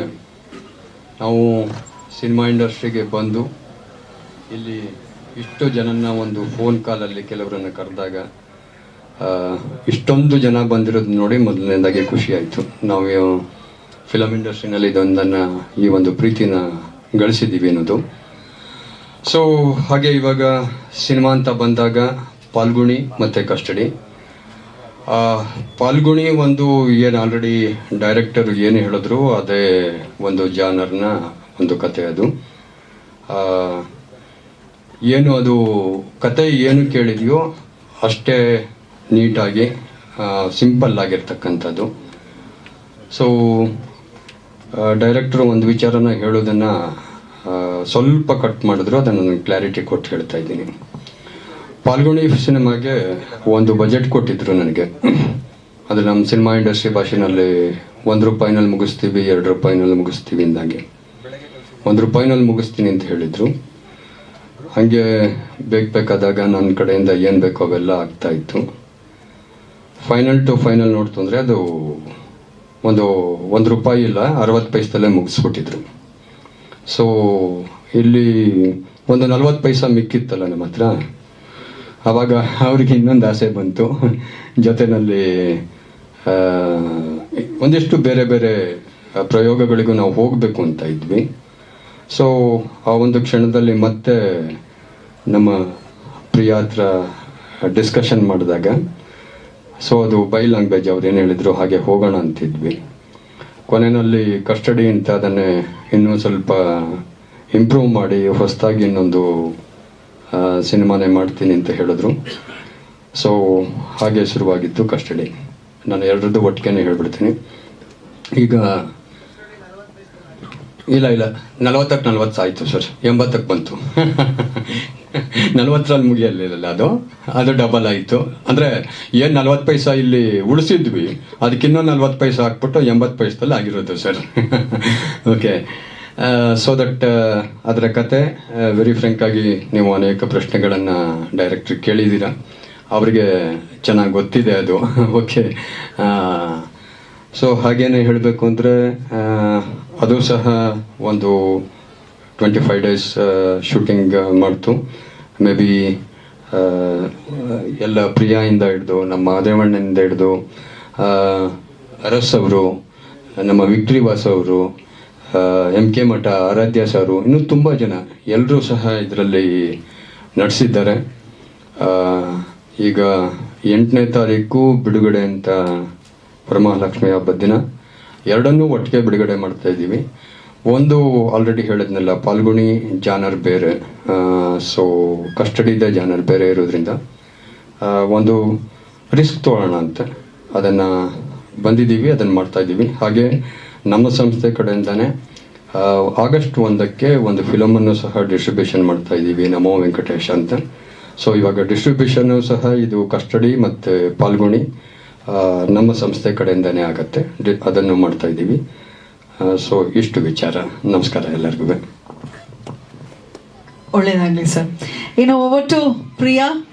Speaker 5: ನಾವು ಸಿನಿಮಾ ಇಂಡಸ್ಟ್ರಿಗೆ ಬಂದು ಇಲ್ಲಿ ಇಷ್ಟು ಜನನ ಒಂದು ಫೋನ್ ಕಾಲಲ್ಲಿ ಕೆಲವರನ್ನು ಕರೆದಾಗ ಇಷ್ಟೊಂದು ಜನ ಬಂದಿರೋದು ನೋಡಿ ಮೊದಲನೇದಾಗಿ ಖುಷಿಯಾಯಿತು. ನಾವು ಫಿಲಮ್ ಇಂಡಸ್ಟ್ರಿನಲ್ಲಿ ಇದೊಂದನ್ನು, ಈ ಒಂದು ಪ್ರೀತಿನ ಗಳಿಸಿದ್ದೀವಿ ಅನ್ನೋದು. ಸೊ ಹಾಗೆ ಇವಾಗ ಸಿನಿಮಾ ಅಂತ ಬಂದಾಗ ಪಾಲ್ಗುಣಿ ಮತ್ತು ಕಸ್ಟಡಿ. ಪಾಲ್ಗುಣಿ ಒಂದು ಏನು ಆಲ್ರೆಡಿ ಡೈರೆಕ್ಟರ್ ಏನು ಹೇಳಿದ್ರು, ಅದೇ ಒಂದು ಜಾನರ್ನ ಒಂದು ಕತೆ ಅದು. ಏನು ಅದು ಕತೆ ಏನು ಕೇಳಿದೆಯೋ ಅಷ್ಟೇ ನೀಟಾಗಿ ಸಿಂಪಲ್ ಆಗಿರ್ತಕ್ಕಂಥದ್ದು. ಸೊ ಡೈರೆಕ್ಟ್ರು ಒಂದು ವಿಚಾರನ ಹೇಳೋದನ್ನು ಸ್ವಲ್ಪ ಕಟ್ ಮಾಡಿದ್ರು, ಅದನ್ನು ನಾನು ಕ್ಲಾರಿಟಿ ಕೊಟ್ಟು ಹೇಳ್ತಾ ಇದ್ದೀನಿ. ಪಾಲ್ಗುಣಿ ಸಿನಿಮಾಗೆ ಒಂದು ಬಜೆಟ್ ಕೊಟ್ಟಿದ್ರು ನನಗೆ. ಅದು ನಮ್ಮ ಸಿನಿಮಾ ಇಂಡಸ್ಟ್ರಿ ಭಾಷೆನಲ್ಲಿ ಒಂದು ರೂಪಾಯಿನಲ್ಲಿ ಮುಗಿಸ್ತೀವಿ, ಎರಡು ರೂಪಾಯಿನಲ್ಲಿ ಮುಗಿಸ್ತೀವಿ ಅಂದಾಗೆ. ಒಂದು ರೂಪಾಯಿನಲ್ಲಿ ಮುಗಿಸ್ತೀನಿ ಅಂತ ಹೇಳಿದರು. ಹಾಗೆ ಬೇಕು ಬೇಕಾದಾಗ ನನ್ನ ಕಡೆಯಿಂದ ಏನು ಬೇಕೋ ಅವೆಲ್ಲ ಆಗ್ತಾ ಇತ್ತು. ಫೈನಲ್ ಟು ಫೈನಲ್ ನೋಡ್ತು ಅಂದರೆ ಅದು ಒಂದು ಒಂದು ರೂಪಾಯಿ ಇಲ್ಲ, ಅರವತ್ತು ಪೈಸದಲ್ಲೇ ಮುಗಿಸ್ಬಿಟ್ಟಿದ್ರು. ಸೊ ಇಲ್ಲಿ ಒಂದು ನಲ್ವತ್ತು ಪೈಸಾ ಮಿಕ್ಕಿತ್ತಲ್ಲ ನಮ್ಮ ಹತ್ರ. ಆವಾಗ ಅವ್ರಿಗೆ ಇನ್ನೊಂದು ಆಸೆ ಬಂತು. ಜೊತೆಯಲ್ಲಿ ಒಂದಿಷ್ಟು ಬೇರೆ ಬೇರೆ ಪ್ರಯೋಗಗಳಿಗೂ ನಾವು ಹೋಗಬೇಕು ಅಂತ ಇದ್ವಿ. ಸೊ ಆ ಒಂದು ಕ್ಷಣದಲ್ಲಿ ಮತ್ತೆ ನಮ್ಮ ಪ್ರಿಯ ಹತ್ರ ಡಿಸ್ಕಷನ್ ಮಾಡಿದಾಗ ಸೊ ಅದು ಬೈ ಲ್ಯಾಂಗ್ವೇಜ್ ಅವ್ರು ಏನು ಹೇಳಿದ್ರು, ಹಾಗೆ ಹೋಗೋಣ ಅಂತಿದ್ವಿ. ಕೊನೆಯಲ್ಲಿ ಕಸ್ಟಡಿ ಅಂತ ಅದನ್ನೇ ಇನ್ನೂ ಸ್ವಲ್ಪ ಇಂಪ್ರೂವ್ ಮಾಡಿ ಹೊಸದಾಗಿ ಇನ್ನೊಂದು ಸಿನಿಮಾನೇ ಮಾಡ್ತೀನಿ ಅಂತ ಹೇಳಿದ್ರು. ಸೊ ಹಾಗೆ ಶುರುವಾಗಿತ್ತು ಕಸ್ಟಡಿ ನಾನು ಎರಡರದ್ದು ಒಟ್ಟಿಗೆ ಹೇಳ್ಬಿಡ್ತೀನಿ. ಈಗ ಇಲ್ಲ ಇಲ್ಲ. ನಲವತ್ತಕ್ಕೆ ನಲ್ವತ್ತು ಆಯಿತು ಸರ್. ಎಂಬತ್ತಕ್ಕೆ ಬಂತು. ನಲ್ವತ್ತರಲ್ಲಿ ಮುಗಿಯಲಿಲ್ಲ ಅದು ಅದು ಡಬಲ್ ಆಯಿತು. ಅಂದರೆ, ಏನು ನಲ್ವತ್ತು ಪೈಸಾ ಇಲ್ಲಿ ಉಳಿಸಿದ್ವಿ ಅದಕ್ಕಿನ್ನೂ ನಲ್ವತ್ತು ಪೈಸಾ ಹಾಕ್ಬಿಟ್ಟು ಎಂಬತ್ತು ಪೈಸದಲ್ಲಿ ಆಗಿರೋದು, ಸರ್. ಓಕೆ ಸೊ ದಟ್ ಅದರ ಕತೆ ವೆರಿ ಫ್ರೆಂಕಾಗಿ ನೀವು ಅನೇಕ ಪ್ರಶ್ನೆಗಳನ್ನು ಡೈರೆಕ್ಟ್ರಿ ಕೇಳಿದ್ದೀರಾ. ಅವರಿಗೆ ಚೆನ್ನಾಗಿ ಗೊತ್ತಿದೆ ಅದು. ಓಕೆ ಸೊ ಹಾಗೇನೆ ಹೇಳಬೇಕು ಅಂದರೆ ಅದು ಸಹ ಒಂದು ಟ್ವೆಂಟಿ ಫೈವ್ ಡೇಸ್ ಶೂಟಿಂಗ್ ಮಾಡ್ತು. ಮೇ ಬಿ ಎಲ್ಲ ಪ್ರಿಯಾಯಿಂದ ಹಿಡ್ದು, ನಮ್ಮ ಮಾದೇವಣ್ಣನಿಂದ ಹಿಡ್ದು ಅರಸ್ ಅವರು, ನಮ್ಮ ವಿಕ್ಟ್ರಿ ವಾಸ್ ಅವರು M K Mata, Aradhya sir, ಇನ್ನೂ ತುಂಬ ಜನ ಎಲ್ಲರೂ ಸಹ ಇದರಲ್ಲಿ ನಡೆಸಿದ್ದಾರೆ. ಈಗ ಎಂಟನೇ ತಾರೀಕು ಬಿಡುಗಡೆ ಅಂತ ಪರಮಹಾಲಕ್ಷ್ಮಿ ಹಬ್ಬದ ದಿನ. ಎರಡನ್ನೂ ಒಟ್ಟಿಗೆ ಬಿಡುಗಡೆ ಮಾಡ್ತಾ ಇದ್ದೀವಿ. ಒಂದು ಆಲ್ರೆಡಿ ಹೇಳಿದ್ನಲ್ಲ, ಪಾಲ್ಗುಣಿ ಜಾನರ್ ಬೇರೆ ಸೊ ಕಸ್ಟಡಿದ ಜಾನರ್ ಬೇರೆ ಇರೋದ್ರಿಂದ ಒಂದು ರಿಸ್ಕ್ ತೊಗೊಳ್ಳೋಣ ಅಂತ ಅದನ್ನು ಬಂದಿದ್ದೀವಿ, ಅದನ್ನು ಮಾಡ್ತಾ ಇದ್ದೀವಿ. ಹಾಗೆ ನಮ್ಮ ಸಂಸ್ಥೆ ಕಡೆಯಿಂದನೇ ಆಗಸ್ಟ್ ಒಂದಕ್ಕೆ ಒಂದು ಫಿಲಮನ್ನು ಸಹ ಡಿಸ್ಟ್ರಿಬ್ಯೂಷನ್ ಮಾಡ್ತಾ ಇದ್ದೀವಿ, ನಮೋ ವೆಂಕಟೇಶ್ ಅಂತ. ಸೊ ಇವಾಗ ಡಿಸ್ಟ್ರಿಬ್ಯೂಷನ್ನು ಸಹ ಇದು ಕಸ್ಟಡಿ ಮತ್ತು ಪಾಲ್ಗುಣಿ ನಮ್ಮ ಸಂಸ್ಥೆ ಕಡೆಯಿಂದನೇ ಆಗುತ್ತೆ. ಅದನ್ನು ಮಾಡ್ತಾ ಇದ್ದೀವಿ. ಸೊ, ಇಷ್ಟು ವಿಚಾರ. ನಮಸ್ಕಾರ ಎಲ್ಲರಿಗೂ.
Speaker 2: ಒಳ್ಳೇದಾಗ್ಲಿ ಸರ್. ಇನ್ನು ಟು ಪ್ರಿಯಾ?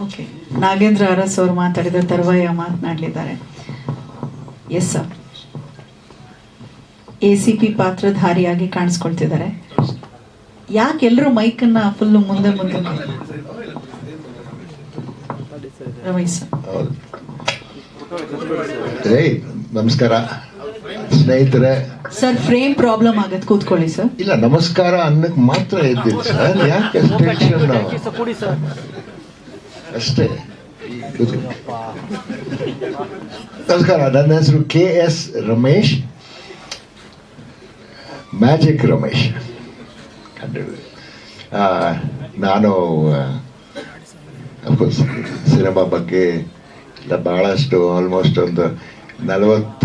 Speaker 2: ಓಕೆ. ನಾಗೇಂದ್ರ ಅರಸ್ ಅವರು ಮಾತಾಡಿದ ತರುವಾಯ ಮಾತನಾಡಲಿದ್ದಾರೆ. Yes sir A C P ಪಾತ್ರಧಾರಿಯಾಗಿ ಕಾಣಿಸ್ಕೊಳ್ತಿದ್ದಾರೆ. ಯಾಕೆ ಎಲ್ಲರೂ ಮೈಕನ್ನ ಫುಲ್ಲು ಮುಂದೆ ಮುಂದೆ ರಮೇಶ್ ಸರ್
Speaker 6: ಹೌದು ಏಯ್ ನಮಸ್ಕಾರ. ಸ್ನೇಹಿತರೆ.
Speaker 2: ಸರ್ ಫ್ರೇಮ್ ಪ್ರಾಬ್ಲಮ್ ಆಗತ್ತೆ. ಕೂತ್ಕೊಳ್ಳಿ ಸರ್.
Speaker 6: ಇಲ್ಲ ನಮಸ್ಕಾರ ಅನ್ನಕ್ ಮಾತ್ರ ಇದ್ದಿಲ್ಲ ಸರ್. ಯಾಕೆ ಅಷ್ಟೇ ನಮಸ್ಕಾರ ನನ್ನ ಹೆಸರು K S Ramesh. Magic Ramesh. ನಾನು ಸಿನಿಮಾ ಬಗ್ಗೆ ಇಲ್ಲ ಭಾಳಷ್ಟು ಆಲ್ಮೋಸ್ಟ್ ಒಂದು ನಲವತ್ತ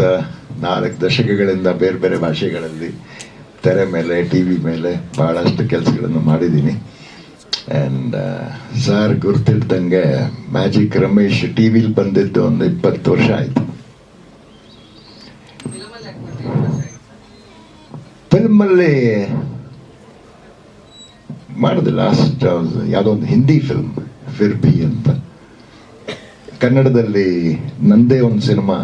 Speaker 6: ನಾಲ್ಕು ದಶಕಗಳಿಂದ ಬೇರೆ ಬೇರೆ ಭಾಷೆಗಳಲ್ಲಿ ತೆರೆ ಮೇಲೆ ಟಿ ವಿ ಮೇಲೆ ಭಾಳಷ್ಟು ಕೆಲಸಗಳನ್ನು ಮಾಡಿದ್ದೀನಿ. ಆ್ಯಂಡ್ ಸರ್ ಗುರ್ತಿಡ್ದಂಗೆ ಮ್ಯಾಜಿಕ್ ರಮೇಶ್ ಟಿ ವಿಲಿ ಬಂದಿದ್ದು ಒಂದು ಇಪ್ಪತ್ತು ವರ್ಷ ಆಯಿತು. ಫಿಲ್ಮಲ್ಲಿ ಮಾಡಿದೆ ಲಾಸ್ಟ್ ಯಾವುದೋ ಒಂದು ಹಿಂದಿ ಫಿಲ್ಮ್ ಫಿರ್ಬಿ ಅಂತ. ಕನ್ನಡದಲ್ಲಿ ನಂದೇ ಒಂದು ಸಿನಿಮಾ.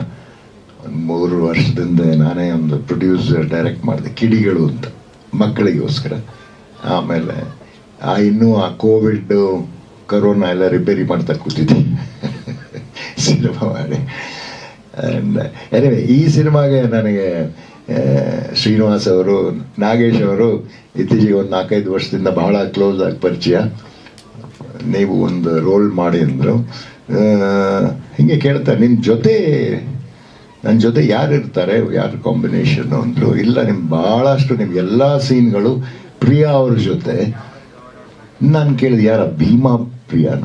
Speaker 6: ಒಂದು ಮೂರು ವರ್ಷದಿಂದ ನಾನೇ ಒಂದು ಪ್ರೊಡ್ಯೂಸರ್ ಡೈರೆಕ್ಟ್ ಮಾಡಿದೆ ಕಿಡಿಗಳು ಅಂತ, ಮಕ್ಕಳಿಗೋಸ್ಕರ. ಆಮೇಲೆ ಆ ಇನ್ನೂ ಆ ಕೋವಿಡ್ ಕರೋನಾ ಎಲ್ಲ ರಿಪೇರಿ ಮಾಡ್ತಾ ಕೂತಿದ್ದೆ. ಸಿನಿಮಾ ಮಾಡಿ. ಆ್ಯಂಡ್ ಎನಿವೆ ಈ ಸಿನಿಮಾಗೆ ನನಗೆ ಶ್ರೀನಿವಾಸ್ ಅವರು, ನಾಗೇಶ್ ಅವರು ಇತ್ತೀಚೆಗೆ ಒಂದು ನಾಲ್ಕೈದು ವರ್ಷದಿಂದ ಬಹಳ ಕ್ಲೋಸ್ ಆಗಿ ಪರಿಚಯ. ನೀವು ಒಂದು ರೋಲ್ ಮಾಡಿ ಅಂದರು. ಹಿಂಗೆ ಕೇಳ್ತಾರೆ ನಿಮ್ಮ ಜೊತೆ ನನ್ನ ಜೊತೆ ಯಾರು ಇರ್ತಾರೆ ಯಾರು ಕಾಂಬಿನೇಷನ್ ಅಂದರು? ಇಲ್ಲ ನಿಮ್ಮ ಭಾಳಷ್ಟು ನಿಮ್ಮ ಎಲ್ಲ ಸೀನ್ಗಳು ಪ್ರಿಯಾ ಅವ್ರ ಜೊತೆ. ನಾನು ಕೇಳಿದೆ, ಯಾರ, ಭೀಮಾ ಪ್ರಿಯಾನ?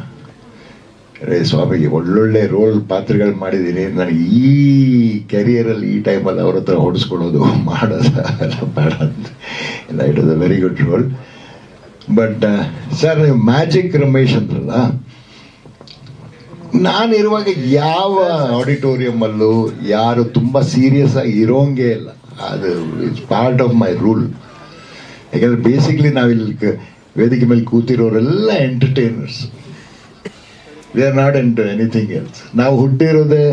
Speaker 6: ರೇ ಸ್ವಾಮಿಗೆ ಒಳ್ಳೊಳ್ಳೆ ರೋಲ್ ಪಾತ್ರಗಳು ಮಾಡಿದ್ದೀನಿ ನನಗೆ ಈ ಕೆರಿಯರಲ್ಲಿ ಈ ಟೈಮಲ್ಲಿ ಅವ್ರ ಹತ್ರ ಹೊಡಿಸ್ಕೊಳ್ಳೋದು ಮಾಡೋದು ಬೇಡ ಅಂತ. It is a very good role but sir ನೀವು ಮ್ಯಾಜಿಕ್ ರಮೇಶ್ ಅಂದ್ರಲ್ಲ ನಾನಿರುವಾಗ ಯಾವ ಆಡಿಟೋರಿಯಮಲ್ಲೂ ಯಾರು ತುಂಬ ಸೀರಿಯಸ್ ಆಗಿ ಇರೋಂಗೆ ಇಲ್ಲ. ಅದು it's part of my rule ಯಾಕಂದ್ರೆ ಬೇಸಿಕ್ಲಿ ನಾವಿಲ್ಲಿ ವೇದಿಕೆ ಮೇಲೆ ಕೂತಿರೋರೆಲ್ಲ entertainers we are not into anything else ನಾವು ಹುಟ್ಟಿರೋದೇ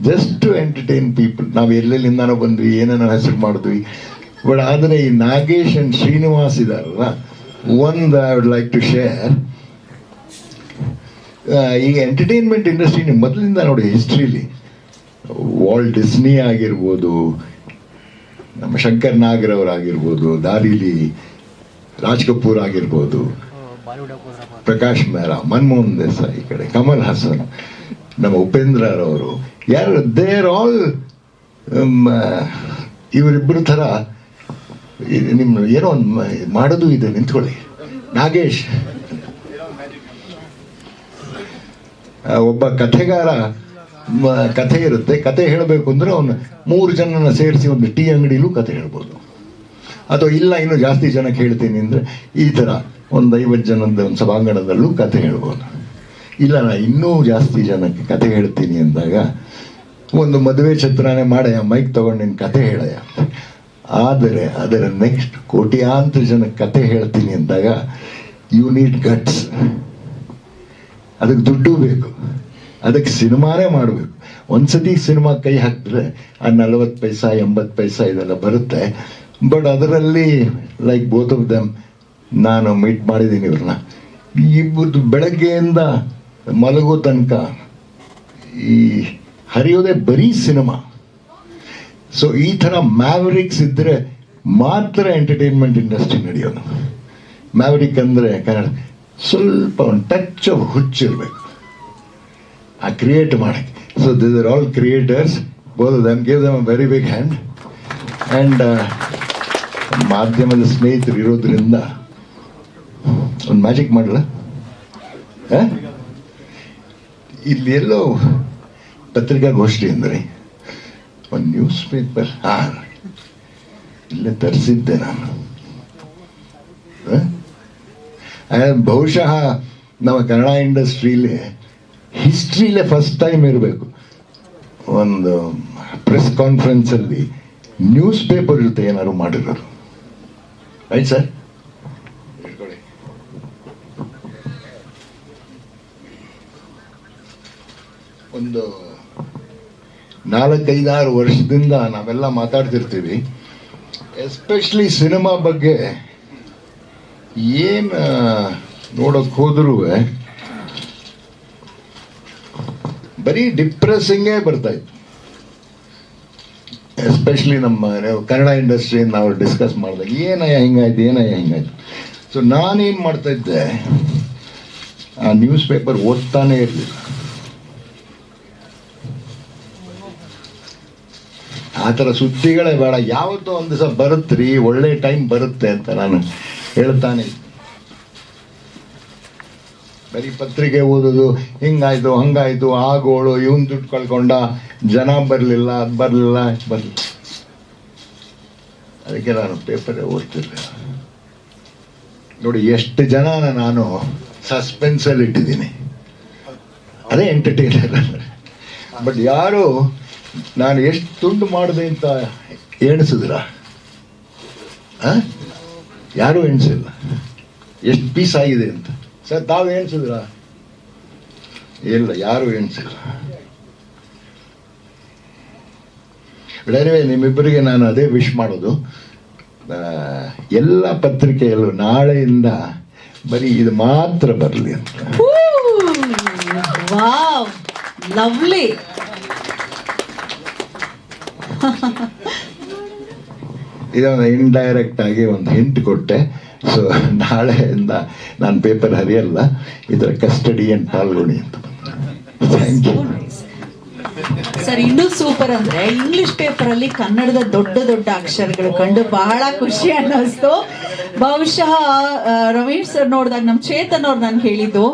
Speaker 6: ಜಸ್ಟ್ ಟು ಎಂಟರ್ಟೈನ್ ಪೀಪಲ್ ನಾವು ಎಲ್ಲೆಲ್ಲಿಂದಾನೋ ಬಂದ್ವಿ, ಏನೇನೋ ಹೆಸರು ಮಾಡಿದ್ವಿ. ಬಟ್ ಆದರೆ ಈ ನಾಗೇಶ್ ಅಂಡ್ ಶ್ರೀನಿವಾಸ್ ಇದಾರಲ್ಲ ಒಂದು I would like to share ಈ ಎಂಟರ್ಟೈನ್ಮೆಂಟ್ ಇಂಡಸ್ಟ್ರಿ ಮೊದಲಿಂದ ನೋಡಿ ಹಿಸ್ಟ್ರಿಲಿ ವಾಲ್ ಡಿಸ್ನಿ ಆಗಿರ್ಬೋದು, ನಮ್ಮ ಶಂಕರ್ ನಾಗರ್ ಅವರಾಗಿರ್ಬೋದು, ದಾರಿಲಿ ರಾಜ್ ಕಪೂರ್ ಆಗಿರ್ಬೋದು, ಪ್ರಕಾಶ್ ಮೆಹ್ರಾ, ಮನಮೋಹನ್ ದೇಸಾಯಿ ಈ ಕಡೆ, ಕಮಲ್ ಹಾಸನ್, ನಮ್ಮ ಉಪೇಂದ್ರರವರು ಯಾರು ದೇರ್ ಆಲ್ ಇವರಿಬ್ಬರು ಥರ ನಿಮ್ಮ ಏನೋ ಒಂದು ಮಾಡೋದು ಇದೆ, ನಿಂತ್ಕೊಳ್ಳಿ. ನಾಗೇಶ್. ಒಬ್ಬ ಕಥೆಗಾರ ಕಥೆ ಇರುತ್ತೆ. ಕತೆ ಹೇಳಬೇಕು ಅಂದ್ರೆ ಅವನು ಮೂರು ಜನನ ಸೇರಿಸಿ ಒಂದು ಟೀ ಅಂಗಡಿಲೂ ಕಥೆ ಹೇಳ್ಬೋದು. ಅಥವಾ ಇಲ್ಲ, ಇನ್ನೂ ಜಾಸ್ತಿ ಜನಕ್ಕೆ ಹೇಳ್ತೀನಿ ಅಂದರೆ ಈ ಥರ ಒಂದು ಐವತ್ತು ಜನದ ಒಂದು ಸಭಾಂಗಣದಲ್ಲೂ ಕತೆ ಹೇಳ್ಬೋದು. ಇಲ್ಲ, ನಾ ಇನ್ನೂ ಜಾಸ್ತಿ ಜನಕ್ಕೆ ಕತೆ ಹೇಳ್ತೀನಿ ಅಂದಾಗ ಒಂದು ಮದುವೆ ಚಿತ್ರನೇ ಮಾಡಯ್ಯ ಮೈಕ್ ತಗೊಂಡು ನಿನ್ನ ಕತೆ ಹೇಳಯ್ಯ. ಆದರೆ ಅದರ ನೆಕ್ಸ್ಟ್ ಕೋಟ್ಯಾಂತರ ಜನ ಕತೆ ಹೇಳ್ತೀನಿ ಅಂದಾಗ ಯು ನೀಡ್ ಗಟ್ಸ್ ಅದಕ್ಕೆ ದುಡ್ಡು ಬೇಕು. ಅದಕ್ಕೆ ಸಿನಿಮಾನೇ ಮಾಡಬೇಕು. ಒಂದ್ಸತಿ ಸಿನಿಮಾ ಕೈ ಹಾಕಿದ್ರೆ ಆ ನಲವತ್ತು ಪೈಸಾ, ಎಂಬತ್ತು ಪೈಸಾ ಇದೆಲ್ಲ ಬರುತ್ತೆ. ಬಟ್ ಅದರಲ್ಲಿ ಲೈಕ್ ಬೋತ್ ಆಫ್ ದಮ್ ನಾನು ಮೀಟ್ ಮಾಡಿದ್ದೀನಿ ಇವ್ರನ್ನ. ಇಬ್ಬರು ಬೆಳಗ್ಗೆಯಿಂದ ಮಲಗೋ ತನಕ ಈ ಹರಿಯೋದೇ ಬರೀ ಸಿನಿಮಾ. ಸೊ ಈ ಥರ ಮ್ಯಾವರಿಕ್ಸ್ ಇದ್ದರೆ ಮಾತ್ರ ಎಂಟರ್ಟೈನ್ಮೆಂಟ್ ಇಂಡಸ್ಟ್ರಿ ನಡೆಯೋದು. ಮ್ಯಾವರಿಕ್ ಅಂದರೆ ಕನ್ನಡ. ಸ್ವಲ್ಪ ಒಂದು ಟಚ್ ಆಫ್ ಹುಚ್ಚಿರಬೇಕು ಆ ಕ್ರಿಯೇಟ್ ಮಾಡಕ್ಕೆ. So this are all creators bowl them give them very big hand and ಮಾಧ್ಯಮದ ಸ್ನೇಹಿತರು ಇರೋದ್ರಿಂದ ಒಂದು ಮ್ಯಾಜಿಕ್ ಮಾಡಲ್ಲ? ಇಲ್ಲಿ ಎಲ್ಲೋ ಪತ್ರಿಕಾಗೋಷ್ಠಿ ಅಂದರೆ ಒಂದು ನ್ಯೂಸ್ ಪೇಪರ್ ಹಾಂ ಇಲ್ಲೇ ತರಿಸಿದ್ದೆ ನಾನು ಬಹುಶಃ ನಮ್ಮ ಕನ್ನಡ ಇಂಡಸ್ಟ್ರೀಲಿ ಹಿಸ್ಟ್ರಿಲೇ ಫಸ್ಟ್ ಟೈಮ್ ಇರಬೇಕು. ಒಂದು ಪ್ರೆಸ್ ಕಾನ್ಫರೆನ್ಸಲ್ಲಿ ನ್ಯೂಸ್ ಪೇಪರ್ ಜೊತೆ ಏನಾದ್ರು ಮಾಡಿರೋರು. ಆಯ್ತು ಸರ್ ಒಂದು ನಾಲ್ಕೈದಾರು ವರ್ಷದಿಂದ ನಾವೆಲ್ಲ ಮಾತಾಡ್ತಿರ್ತೀವಿ. ಎಸ್ಪೆಷಲಿ ಸಿನಿಮಾ ಬಗ್ಗೆ ಏನು ನೋಡೋಕ್ಕೆ ಹೋದ್ರೂ ಬರೀ ಡಿಪ್ರೆಸ್ಸಿಂಗೇ ಬರ್ತಾ ಇತ್ತು. ಎಸ್ಪೆಷಲಿ ನಮ್ಮ ಕನ್ನಡ ಇಂಡಸ್ಟ್ರಿ ನಾವು ಡಿಸ್ಕಸ್ ಮಾಡಿದಾಗ, ಏನಯ್ಯ ಹಿಂಗಾಯ್ತು ಏನಯ್ಯ ಹಿಂಗಾಯ್ತು. ಸೊ ನಾನೇನು ಮಾಡ್ತಾ ಇದ್ದೆ, ಆ ನ್ಯೂಸ್ ಪೇಪರ್ ಓದ್ತಾನೇ ಇರಲಿಲ್ಲ. ಆ ಥರ ಸುದ್ದಿಗಳೇ ಬೇಡ. ಯಾವತ್ತೋ ಒಂದು ದಿವಸ ಬರುತ್ತ್ರಿ ಒಳ್ಳೆ ಟೈಮ್ ಬರುತ್ತೆ ಅಂತ ನಾನು ಹೇಳ್ತಾನೆ. ಬರೀ ಪತ್ರಿಕೆ ಓದೋದು, ಹಿಂಗಾಯ್ತು, ಹಂಗಾಯ್ತು, ಆಗೋಳು, ಇವನ್ ದುಡ್ಡು ಕಳ್ಕೊಂಡ, ಜನ ಬರಲಿಲ್ಲ, ಅದು ಬರಲಿಲ್ಲ ಬರಲಿಲ್ಲ. ಅದಕ್ಕೆ ನಾನು ಪೇಪರೇ ಓದ್ತಿರ್ಲಿಲ್ಲ. ನೋಡಿ, ಎಷ್ಟು ಜನನ ನಾನು ಸಸ್ಪೆನ್ಸಲ್ಲಿ ಇಟ್ಟಿದ್ದೀನಿ ಅದೇ ಎಂಟರ್ಟೈನರ್ ಬಟ್ ಯಾರು ನಾನು ಎಷ್ಟು ದುಡ್ಡು ಮಾಡಿದೆ ಅಂತ ಎಣಿಸಿದ್ರ ಯಾರೂ ಎಣಿಸಿಲ್ಲ. ಎಷ್ಟು ಪೀಸ್ ಆಗಿದೆ ಅಂತ. ಸರ್, ತಾವು ಎಣಿಸಿದ್ರ? ಇಲ್ಲ, ಯಾರು ಎಣಿಸಿಲ್ಲ. ಎನಿವೆ ನಿಮ್ಮಿಬ್ಬರಿಗೆ ನಾನು ಅದೇ ವಿಶ್ ಮಾಡೋದು. ಎಲ್ಲ ಪತ್ರಿಕೆಯಲ್ಲೂ ನಾಳೆಯಿಂದ ಬರೀ ಇದು ಮಾತ್ರ ಬರಲಿ ಅಂತ.
Speaker 2: ಲವ್ಲಿ
Speaker 6: ಇದೊಂದು ಇಂಡೈರೆಕ್ಟ್ ಆಗಿ ಒಂದು ಹಿಂಟ್ ಕೊಟ್ಟೆ. ಸೊ ನಾಳೆಯಿಂದ ನಾನು ಪೇಪರ್ ಹರಿಯಲ್ಲ, ಇದರ ಕಸ್ಟಡಿ ಅಂಡ್ ಪಾಲ್ಗೊಳ್ಳಿ ಅಂತ. ಥ್ಯಾಂಕ್ ಯು
Speaker 2: ಸರ್ ಇನ್ನೂ ಸೂಪರ್ ಅಂದ್ರೆ ಇಂಗ್ಲಿಷ್ ಪೇಪರ್ ಅಲ್ಲಿ ಕನ್ನಡದ ದೊಡ್ಡ ದೊಡ್ಡ ಅಕ್ಷರಗಳು ಕಂಡು ಬಹಳ ಖುಷಿ ಅನ್ನಿಸ್ತು. ಬಹುಶಃ ರಮೇಶ್ ಸರ್ ನೋಡಿದಾಗ ನಮ್ ಚೇತನ್ ಅವ್ರು ನಾನು ಹೇಳಿದ್ದು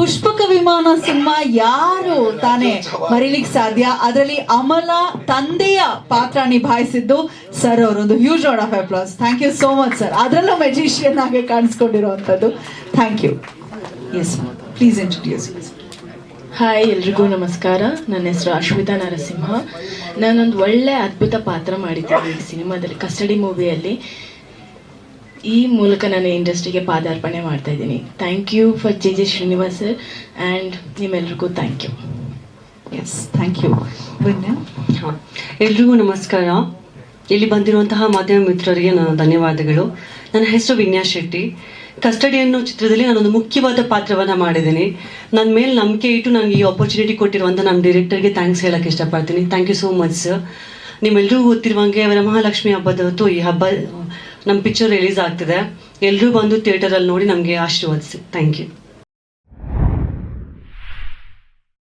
Speaker 2: ಪುಷ್ಪಕ ವಿಮಾನ ಸಿನಿಮಾ ಯಾರು ತಾನೇ ಮರಿಲಿಕ್ಕೆ ಸಾಧ್ಯ? ಅದರಲ್ಲಿ ಅಮಲ ತಂದೆಯ ಪಾತ್ರ ನಿಭಾಯಿಸಿದ್ದು ಸರ್ ಅವರೊಂದು huge round of applause thank you so much sir ಅದರಲ್ಲೂ ಮೆಜಿಷಿಯನ್ ಆಗಿ ಕಾಣಿಸ್ಕೊಂಡಿರುವಂಥದ್ದು. Thank you yes please introduce
Speaker 7: hi ಎಲ್ರಿಗೂ ನಮಸ್ಕಾರ. ನನ್ನ ಹೆಸರು ಅಶ್ವಿತಾ ನರಸಿಂಹ. ನಾನೊಂದು ಒಳ್ಳೆ ಅದ್ಭುತ ಪಾತ್ರ ಮಾಡಿದ್ದೀನಿ ಈ ಸಿನಿಮಾದಲ್ಲಿ ಕಸ್ಟಡಿ ಮೂವಿಯಲ್ಲಿ ಈ ಮೂಲಕ ನಾನು ಇಂಡಸ್ಟ್ರಿಗೆ ಪಾದಾರ್ಪಣೆ ಮಾಡ್ತಾ ಇದ್ದೀನಿ. Thank you for J J Srinivas sir and ನಿಮ್ಮೆಲ್ರಿಗೂ thank you
Speaker 2: yes thank you
Speaker 8: ಹಾಂ. ಎಲ್ರಿಗೂ ನಮಸ್ಕಾರ. ಇಲ್ಲಿ ಬಂದಿರುವಂತಹ ಮಾಧ್ಯಮ ಮಿತ್ರರಿಗೆ ನನ್ನ ಧನ್ಯವಾದಗಳು. ನನ್ನ ಹೆಸರು ವಿನ್ಯಾ ಶೆಟ್ಟಿ. ಕಸ್ಟಡಿ ಅನ್ನೋ ಚಿತ್ರದಲ್ಲಿ ನಾನೊಂದು ಮುಖ್ಯವಾದ ಪಾತ್ರವನ್ನು ಮಾಡಿದ್ದೀನಿ. ನನ್ನ ಮೇಲೆ ನಂಬಿಕೆ ಇಟ್ಟು ನನಗೆ ಈ ಆಪರ್ಚುನಿಟಿ ಕೊಟ್ಟಿರುವಂಥ ನಮ್ಮ ಡೈರೆಕ್ಟರ್ಗೆ ಥ್ಯಾಂಕ್ಸ್ ಹೇಳಕ್ಕೆ ಇಷ್ಟಪಡ್ತೀನಿ. Thank you so much sir ನಿಮ್ಮೆಲ್ಲರಿಗೂ ಗೊತ್ತಿರುವಂಗೆ ವರಮಹಾಲಕ್ಷ್ಮಿ ಹಬ್ಬದವತ್ತು ಈ ಹಬ್ಬ ನಮ್ಮ ಪಿಕ್ಚರ್ ರಿಲೀಸ್ ಆಗ್ತಿದೆ. ಎಲ್ಲರೂ ಬಂದು ಥಿಯೇಟರಲ್ಲಿ ನೋಡಿ ನಮಗೆ ಆಶೀರ್ವದಿಸಿ. Thank you